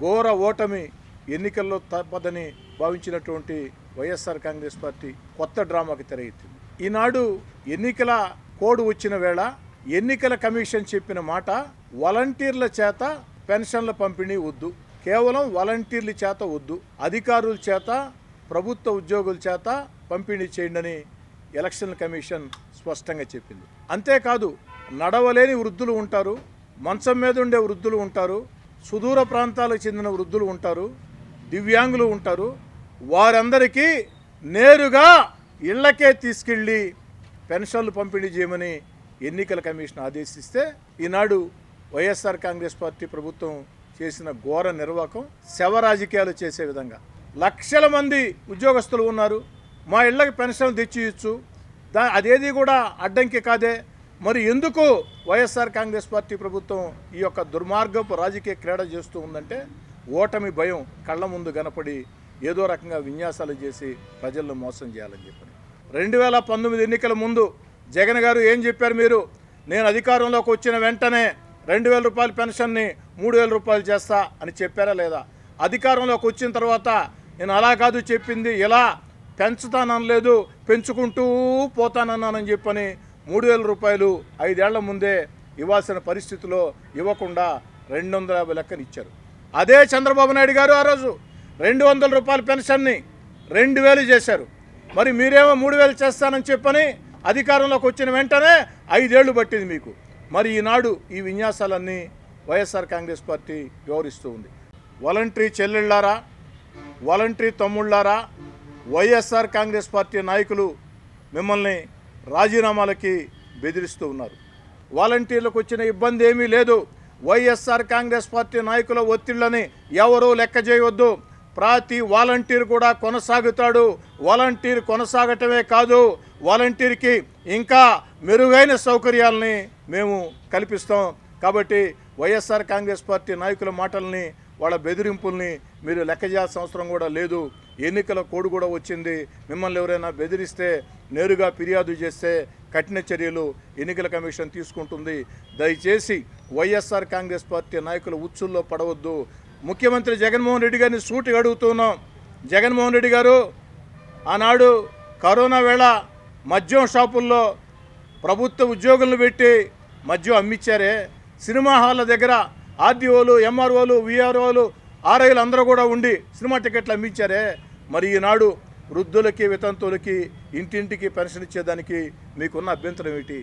ఘోర ఓటమి ఎన్నికల్లో తప్పదని భావించినటువంటి వైఎస్ఆర్ కాంగ్రెస్ పార్టీ కొత్త డ్రామాకి తెరగెత్తింది ఈనాడు ఎన్నికల కోడ్ వచ్చిన వేళ ఎన్నికల కమిషన్ చెప్పిన మాట వాలంటీర్ల చేత పెన్షన్ల పంపిణీ వద్దు. కేవలం వాలంటీర్ల చేత వద్దు. అధికారుల చేత ప్రభుత్వ ఉద్యోగుల చేత పంపిణీ చేయండి ఎలక్షన్ కమిషన్ స్పష్టంగా చెప్పింది. అంతేకాదు నడవలేని వృద్ధులు ఉంటారు మంచం మీద ఉండే వృద్ధులు ఉంటారు సుదూర ప్రాంతాలకు చెందిన వృద్ధులు ఉంటారు దివ్యాంగులు ఉంటారు. వారందరికీ నేరుగా ఇళ్ళకే తీసుకెళ్ళి పెన్షన్లు పంపిణీ చేయమని ఎన్నికల కమిషన్ ఆదేశిస్తే ఈనాడు వైఎస్ఆర్ కాంగ్రెస్ పార్టీ ప్రభుత్వం చేసిన ఘోర నిర్వాకం శవ రాజకీయాలు చేసే విధంగా. లక్షల మంది ఉద్యోగస్తులు ఉన్నారు. మా ఇళ్ళకి పెన్షన్లు తెచ్చియచ్చు. దా అదేది కూడా అడ్డంకి కాదే. మరి ఎందుకు వైఎస్ఆర్ కాంగ్రెస్ పార్టీ ప్రభుత్వం ఈ యొక్క దుర్మార్గపు రాజకీయ క్రీడ చేస్తూ ఉందంటే ఓటమి భయం కళ్ళ ముందు కనపడి ఏదో రకంగా విన్యాసాలు చేసి ప్రజలను మోసం చేయాలని చెప్పారు రెండు వేల పంతొమ్మిది ఎన్నికల ముందు జగన్ గారు ఏం చెప్పారు మీరు? నేను అధికారంలోకి వచ్చిన వెంటనే రెండు వేల రూపాయల పెన్షన్ని మూడు వేల రూపాయలు చేస్తా అని చెప్పారా లేదా? అధికారంలోకి వచ్చిన తర్వాత నేను అలా కాదు చెప్పింది ఇలా పెంచుతాననలేదు పెంచుకుంటూ పోతానన్నానని చెప్పని మూడు వేల రూపాయలు ఐదేళ్ళ ముందే ఇవ్వాల్సిన పరిస్థితిలో ఇవ్వకుండా రెండు వందల యాభై లెక్కన ఇచ్చారు. అదే చంద్రబాబు నాయుడు గారు ఆ రోజు రెండు వందల రూపాయల పెన్షన్ని రెండు వేలు చేశారు. మరి మీరేమో మూడు వేలు చేస్తానని చెప్పని అధికారంలోకి వచ్చిన వెంటనే ఐదేళ్ళు పట్టింది మీకు. మరి ఈనాడు ఈ విన్యాసాలన్నీ వైఎస్ఆర్ కాంగ్రెస్ పార్టీ వివరిస్తూ ఉంది. వాలంటరీ చెల్లెళ్ళారా? వాలంటరీ తమ్ముళ్ళారా? వైఎస్ఆర్ కాంగ్రెస్ పార్టీ నాయకులు మిమ్మల్ని రాజీనామాలకి బెదిరిస్తూ ఉన్నారు. వాలంటీర్లకు వచ్చిన ఇబ్బంది ఏమీ లేదు. వైఎస్ఆర్ కాంగ్రెస్ పార్టీ నాయకుల ఒత్తిళ్ళని ఎవరూ లెక్క చేయవద్దు. ప్రతి వాలంటీర్ కూడా కొనసాగుతాడు. వాలంటీర్ కొనసాగటమే కాదు వాలంటీర్కి ఇంకా మెరుగైన సౌకర్యాలని మేము కల్పిస్తాం. కాబట్టి వైఎస్ఆర్ కాంగ్రెస్ పార్టీ నాయకుల మాటల్ని వాళ్ళ బెదిరింపుల్ని మీరు లెక్క చేయాల్సిన అవసరం కూడా లేదు. ఎన్నికల కోడ్ కూడా వచ్చింది. మిమ్మల్ని ఎవరైనా బెదిరిస్తే నేరుగా ఫిర్యాదు చేస్తే కఠిన చర్యలు ఎన్నికల కమిషన్ తీసుకుంటుంది. దయచేసి వైఎస్ఆర్ కాంగ్రెస్ పార్టీ నాయకుల ఉచ్చుల్లో పడవద్దు. ముఖ్యమంత్రి జగన్మోహన్ రెడ్డి గారిని సూటిగా అడుగుతున్నాం. జగన్మోహన్ రెడ్డి గారు ఆనాడు కరోనా వేళ మద్యం షాపుల్లో ప్రభుత్వ ఉద్యోగులను పెట్టి మద్యం అమ్మిచ్చారే. సినిమా హాళ్ళ దగ్గర ఆర్డీఓలు ఎంఆర్ఓలు విఆర్ఓలు ఆర్ఐలు అందరూ కూడా ఉండి సినిమా టికెట్లు అమ్మించారే. మరి ఈనాడు వృద్ధులకి వితంతువులకి ఇంటింటికి పెన్షన్ ఇచ్చేదానికి మీకున్న అభ్యంతరం ఏంటి